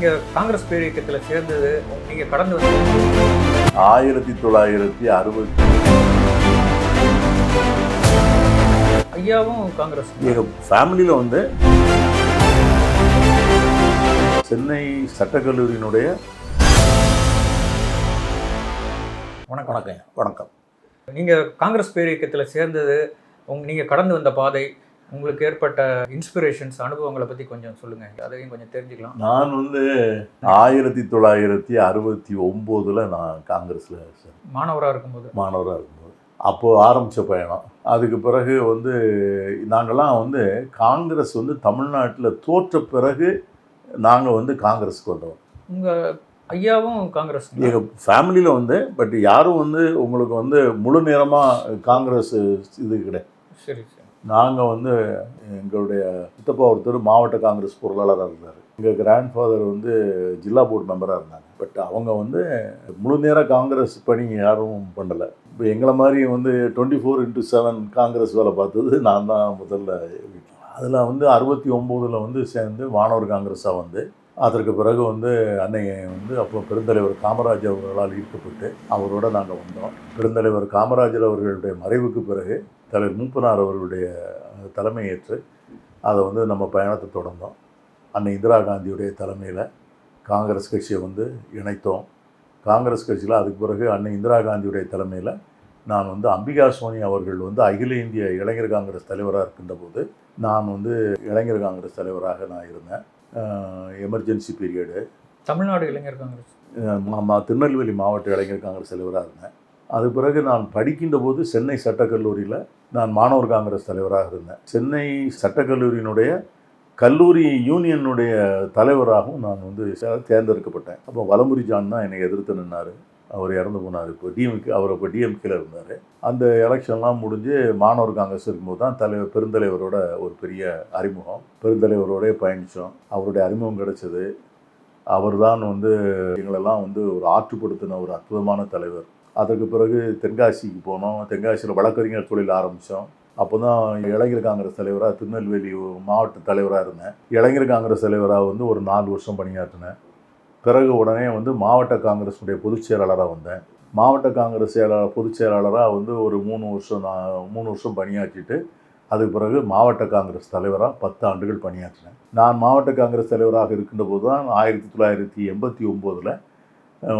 நீங்க காங்கிரஸ் பேரியக்கத்தில் சேர்ந்தது நீங்க கடந்து வந்து ஆயிரத்தி தொள்ளாயிரத்தி அறுபத்தி ஐயாவும் காங்கிரஸ். எங்கள் ஃபேமிலியில் வந்து சென்னை சட்டக்கல்லூரியினுடைய வணக்கம். வணக்கம். வணக்கம். நீங்க காங்கிரஸ் பேரியக்கத்தில் சேர்ந்தது உங்க நீங்க கடந்து வந்த பாதை உங்களுக்கு ஏற்பட்ட இன்ஸ்பிரேஷன்ஸ் அனுபவங்களை பத்தி கொஞ்சம் சொல்லுங்க. அதையும் கொஞ்சம் தெரிஞ்சுக்கலாம். நான் வந்து ஆயிரத்தி தொள்ளாயிரத்தி அறுபத்தி ஒம்போதில் நான் காங்கிரஸில் மாணவராக இருக்கும்போது? மாணவராக இருக்கும்போது. அப்போது ஆரம்பித்த பயணம். அதுக்கு பிறகு வந்து நாங்கள்லாம் வந்து காங்கிரஸ் வந்து தமிழ்நாட்டில் தோற்ற பிறகு நாங்கள் வந்து காங்கிரஸுக்கு வந்தோம். உங்க ஐயாவும் காங்கிரஸ் எங்கள் ஃபேமிலியில் வந்து பட் யாரும் வந்து உங்களுக்கு வந்து முழு நேரமாக காங்கிரஸ் இது கிடையாது. சரி சரி. நாங்கள் வந்து எங்களுடைய சித்தப்பா ஒருத்தர் மாவட்ட காங்கிரஸ் பொருளாளராக இருந்தார். எங்கள் கிராண்ட் ஃபாதர் வந்து ஜில்லா போர்டு மெம்பராக இருந்தாங்க. பட் அவங்க வந்து முழு நேர காங்கிரஸ் பணி யாரும் பண்ணலை. இப்போ எங்களை மாதிரி வந்து twenty four into seven Congress வேலை பார்த்தது நான் தான் முதல்ல அதில் வந்து அறுபத்தி ஒம்போதில் வந்து சேர்ந்து மாணவர் காங்கிரஸாக வந்து அதற்கு பிறகு வந்து அன்னை வந்து அப்போ பெருந்தலைவர் காமராஜர் அவர்களால் ஈர்க்கப்பட்டு அவரோட நாங்கள் வந்தோம். பெருந்தலைவர் காமராஜர் அவர்களுடைய மறைவுக்கு பிறகு தலைவர் மூப்பனார் அவர்களுடைய தலைமையேற்று அதை வந்து நம்ம பயணத்தை தொடர்ந்தோம். அன்னை இந்திரா காந்தியுடைய தலைமையில் காங்கிரஸ் கட்சியை வந்து இணைத்தோம். காங்கிரஸ் கட்சியில் அதுக்கு பிறகு அன்னை இந்திரா காந்தியுடைய தலைமையில் நான் வந்து அம்பிகா சோனி அவர்கள் வந்து அகில இந்திய இளைஞர் காங்கிரஸ் தலைவராக இருக்கின்ற போது நான் வந்து இளைஞர் காங்கிரஸ் தலைவராக நான் இருந்தேன். எமர்ஜென்சி பீரியடு தமிழ்நாடு இளைஞர் காங்கிரஸ். திருநெல்வேலி மாவட்ட இளைஞர் காங்கிரஸ் தலைவராக இருந்தேன். அது பிறகு நான் படிக்கின்ற போது சென்னை சட்டக்கல்லூரியில் நான் மாணவர் காங்கிரஸ் தலைவராக இருந்தேன். சென்னை சட்டக்கல்லூரியினுடைய கல்லூரி யூனியனுடைய தலைவராகவும் நான் வந்து தேர்ந்தெடுக்கப்பட்டேன். அப்போ வலமுரி ஜான் தான் என்னை எதிர்த்து நின்னார். அவர் இறந்து போனார். இப்போ டிஎம்கே அவர் இப்போ டிஎம்கேல இருந்தார். அந்த எலெக்ஷன்லாம் முடிஞ்சு மாணவர் காங்கிரஸ் இருக்கும்போது தான் தலைவர் பெருந்தலைவரோட ஒரு பெரிய அறிமுகம். பெருந்தலைவரோடய பயணித்தோம். அவருடைய அறிமுகம் கிடைச்சது. அவர் தான் வந்து எங்களெல்லாம் வந்து ஒரு ஆற்றுப்படுத்தின ஒரு அற்புதமான தலைவர். அதற்கு பிறகு தென்காசிக்கு போனோம். தென்காசியில் வழக்கறிஞர் தொழில் ஆரம்பித்தோம். அப்போ தான் இளைஞர் காங்கிரஸ் தலைவராக திருநெல்வேலி மாவட்ட தலைவராக இருந்தேன். இளைஞர் காங்கிரஸ் தலைவராக வந்து ஒரு நாலு வருஷம் பணியாற்றினேன். பிறகு உடனே வந்து மாவட்ட காங்கிரஸுடைய பொதுச் செயலாளராக வந்தேன். மாவட்ட காங்கிரஸ் செயலாளர் பொதுச் செயலாளராக வந்து ஒரு மூணு வருஷம் நான் மூணு வருஷம் பணியாற்றிட்டு அதுக்கு பிறகு மாவட்ட காங்கிரஸ் தலைவராக பத்து ஆண்டுகள் பணியாற்றினேன். நான் மாவட்ட காங்கிரஸ் தலைவராக இருக்கின்ற போது தான் ஆயிரத்தி தொள்ளாயிரத்தி எண்பத்தி ஒம்போதில்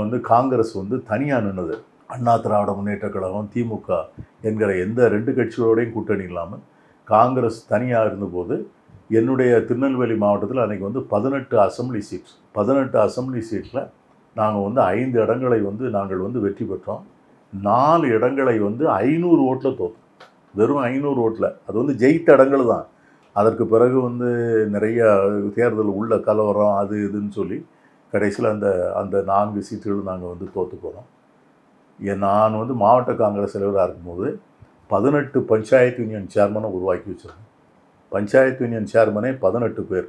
வந்து காங்கிரஸ் வந்து தனியாக நின்னது. அண்ணா திராவிட முன்னேற்ற கழகம் திமுக என்கிற எந்த ரெண்டு கட்சிகளோடையும் கூட்டணி இல்லாமல் காங்கிரஸ் தனியாக இருந்தபோது என்னுடைய திருநெல்வேலி மாவட்டத்தில் அன்றைக்கி வந்து பதினெட்டு அசம்பிளி சீட்ஸ் பதினெட்டு அசம்பிளி சீட்டில் நாங்கள் வந்து ஐந்து இடங்களை வந்து நாங்கள் வந்து வெற்றி பெற்றோம். நாலு இடங்களை வந்து ஐநூறு ஓட்டில் தோற்றோம் வெறும் ஐநூறு ஓட்டில். அது வந்து ஜெயித்த இடங்கள் தான். அதற்கு பிறகு வந்து நிறைய தேர்தல் உள்ள கலவரம் அது இதுன்னு சொல்லி கடைசியில் அந்த அந்த நான்கு சீட்டுகள் நாங்கள் வந்து தோற்று போகிறோம் ஏன் நான் வந்து மாவட்ட காங்கிரஸ் தலைவராக இருக்கும்போது பதினெட்டு பஞ்சாயத்து யூனியன் சேர்மனை உருவாக்கி வச்சுருந்தேன். பஞ்சாயத்து யூனியன் சேர்மனே பதினெட்டு பேர்.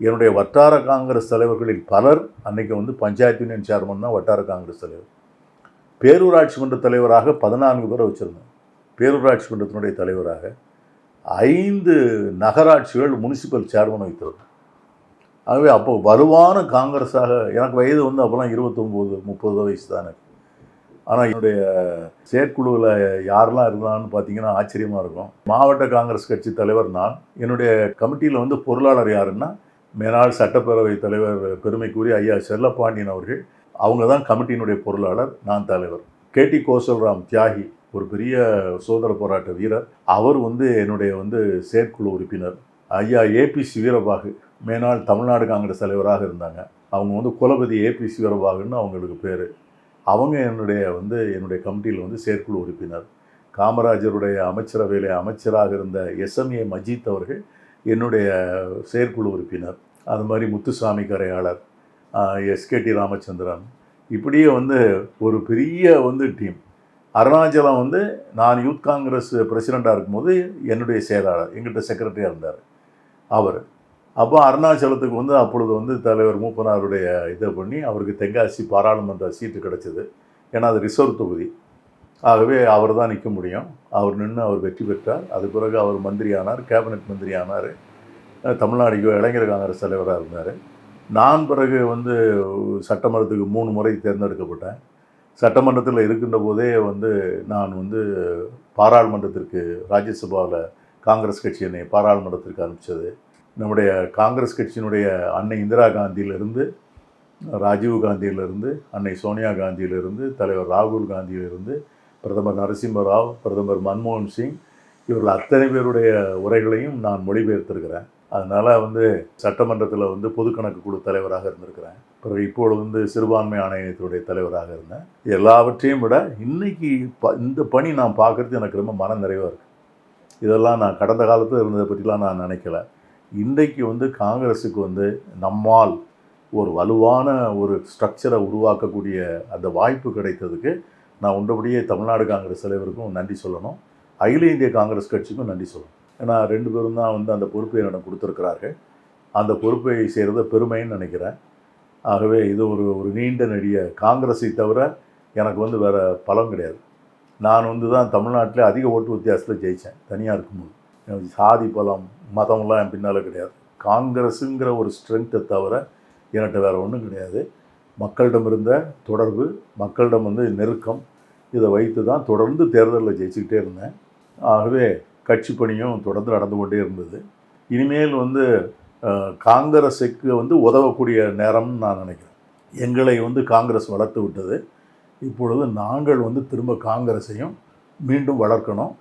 என்னுடைய வட்டார காங்கிரஸ் தலைவர்களில் பலர் அன்றைக்கி வந்து பஞ்சாயத்து யூனியன் சேர்மன் தான் வட்டார காங்கிரஸ் தலைவர். பேரூராட்சி மன்ற தலைவராக பதினான்கு பேரை வச்சுருந்தேன். பேரூராட்சி மன்றத்தினுடைய தலைவராக ஐந்து நகராட்சிகள் முனிசிபல் சேர்மன் வைத்திருந்தேன் ஆகவே அப்போ வலுவான காங்கிரஸாக எனக்கு வயது வந்து அப்போல்லாம் இருபத்தொம்போது முப்பது வயசு தான் எனக்கு. ஆனால் என்னுடைய செயற்குழுவில் யாரெல்லாம் இருந்தான்னு பார்த்தீங்கன்னா ஆச்சரியமாக இருக்கும். மாவட்ட காங்கிரஸ் கட்சி தலைவர் நான். என்னுடைய கமிட்டியில் வந்து பொருளாளர் யாருன்னா மேனாள் சட்டப்பேரவை தலைவர் பெருமைக்குரிய ஐயா செல்லப்பாண்டியன் அவர்கள். அவங்க தான் கமிட்டியினுடைய பொருளாளர் நான் தலைவர். கேடி கோசல்ராம் தியாகி ஒரு பெரிய சுதந்திர போராட்ட வீரர். அவர் வந்து என்னுடைய வந்து செயற்குழு உறுப்பினர். ஐயா ஏபிசி வீரபாகு மேனாள் தமிழ்நாடு காங்கிரஸ் தலைவராக இருந்தாங்க. அவங்க வந்து குலபதி ஏபிசி வீரபாகுன்னு அவங்களுக்கு பேர். அவங்க என்னுடைய வந்து என்னுடைய கமிட்டியில் வந்து செயற்குழு உறுப்பினர். காமராஜருடைய அமைச்சரவையில் அமைச்சராக இருந்த எஸ்எம்ஏ மஜீத் அவர்கள் என்னுடைய செயற்குழு உறுப்பினர். அது மாதிரி முத்துசாமி கரையாளர் எஸ்கேடி ராமச்சந்திரன். இப்படியே வந்து ஒரு பெரிய வந்து டீம். அருணாச்சலம் வந்து நான் யூத் காங்கிரஸ் பிரசிடெண்ட்டாக இருக்கும்போது என்னுடைய செயலாளர் எங்கிட்ட செக்ரட்டரியாக இருந்தார். அவர். அப்போ அருணாச்சலத்துக்கு வந்து அப்பொழுது வந்து தலைவர் மூப்பனாருடைய இதை பண்ணி அவருக்கு தென்காசி பாராளுமன்ற சீட்டு கிடச்சிது. ஏன்னா அது ரிசர்வ் தொகுதி. ஆகவே அவர் தான் நிற்க முடியும். அவர் நின்று அவர் வெற்றி பெற்றார். அது பிறகு அவர் மந்திரி ஆனார் கேபினட் மந்திரி ஆனார் தமிழ்நாடு இளைஞர் காங்கிரஸ் தலைவராக இருந்தார். நான் பிறகு வந்து சட்டமன்றத்துக்கு மூணு முறை தேர்ந்தெடுக்கப்பட்டேன். சட்டமன்றத்தில் இருக்கின்ற போதே வந்து நான் வந்து பாராளுமன்றத்திற்கு ராஜ்யசபாவில் காங்கிரஸ் கட்சி என்னை பாராளுமன்றத்திற்கு அனுப்பிச்சது. நம்முடைய காங்கிரஸ் கட்சியினுடைய அன்னை இந்திரா காந்தியிலிருந்து ராஜீவ் காந்தியிலிருந்து அன்னை சோனியா காந்தியிலிருந்து தலைவர் ராகுல் காந்தியிலிருந்து பிரதமர் நரசிம்ம ராவ் பிரதமர் மன்மோகன் சிங் இவர்கள் அத்தனை பேருடைய உரைகளையும் நான் மொழிபெயர்த்திருக்கிறேன். அதனால் வந்து சட்டமன்றத்தில் வந்து பொதுக்கணக்கு குழு தலைவராக இருந்திருக்கிறேன். பிறகு இப்பொழுது வந்து சிறுபான்மை ஆணையத்துடைய தலைவராக இருந்தேன். எல்லாவற்றையும் விட இன்னைக்கு ப இந்த பணி நான் பார்க்குறது எனக்கு ரொம்ப மன நிறைவாக இருக்குது இதெல்லாம் நான் கடந்த காலத்தில் இருந்ததை பற்றிலாம் நான் நினைக்கல. இன்றைக்கு வந்து காங்கிரஸுக்கு வந்து நம்மால் ஒரு வலுவான ஒரு ஸ்ட்ரக்சரை உருவாக்கக்கூடிய அந்த வாய்ப்பு கிடைத்ததுக்கு நான் உண்டபடியே தமிழ்நாடு காங்கிரஸ் தலைவருக்கும் நன்றி சொல்லணும். அகில இந்திய காங்கிரஸ் கட்சிக்கும் நன்றி சொல்லணும். ஏன்னா ரெண்டு பேரும் தான் வந்து அந்த பொறுப்பை என்னிடம் கொடுத்துருக்கிறார்கள். அந்த பொறுப்பை செய்கிறத பெருமைன்னு நினைக்கிறேன். ஆகவே இது ஒரு ஒரு நீண்ட நெடிய காங்கிரஸை தவிர எனக்கு வந்து வேறு பலம் கிடையாது. நான் வந்து தான் தமிழ்நாட்டில் அதிக ஓட்டு வித்தியாசத்தில் ஜெயித்தேன் தனியாக இருக்கும்போது. சாதி பலம் மதம்லாம் என் பின்னால் கிடையாது. காங்கிரஸுங்கிற ஒரு ஸ்ட்ரென்த்தை தவிர என்கிட்ட வேறு ஒன்றும் கிடையாது. மக்களிடம் இருந்த தொடர்பு மக்களிடம் வந்து நெருக்கம் இதை வைத்து தான் தொடர்ந்து தேர்தலில் ஜெயிச்சுக்கிட்டே இருந்தேன். ஆகவே கட்சி பணியும் தொடர்ந்து நடந்து கொண்டே இருந்தது. இனிமேல் வந்து காங்கிரஸுக்கு வந்து உதவக்கூடிய நேரம்னு நான் நினைக்கிறேன். எங்களை வந்து காங்கிரஸ் வளர்த்து விட்டது. இப்பொழுது நாங்கள் வந்து திரும்ப காங்கிரஸையும் மீண்டும் வளர்க்கணும்.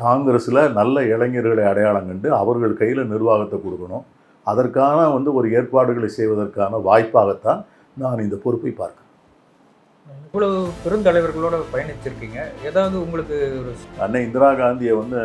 காங்கிரஸில் நல்ல இளைஞர்களை அடையாளம் கண்டு அவர்கள் கையில் நிர்வாகத்தை கொடுக்கணும். அதற்கான வந்து ஒரு ஏற்பாடுகளை செய்வதற்கான வாய்ப்பாகத்தான் நான் இந்த பொறுப்பை பார்க்கிறேன். இவ்வளவு பெருந்தலைவர்களோட பயணிச்சிருக்கீங்க. ஏதாவது உங்களுக்கு ஒரு அன்னை இந்திரா காந்தியை வந்து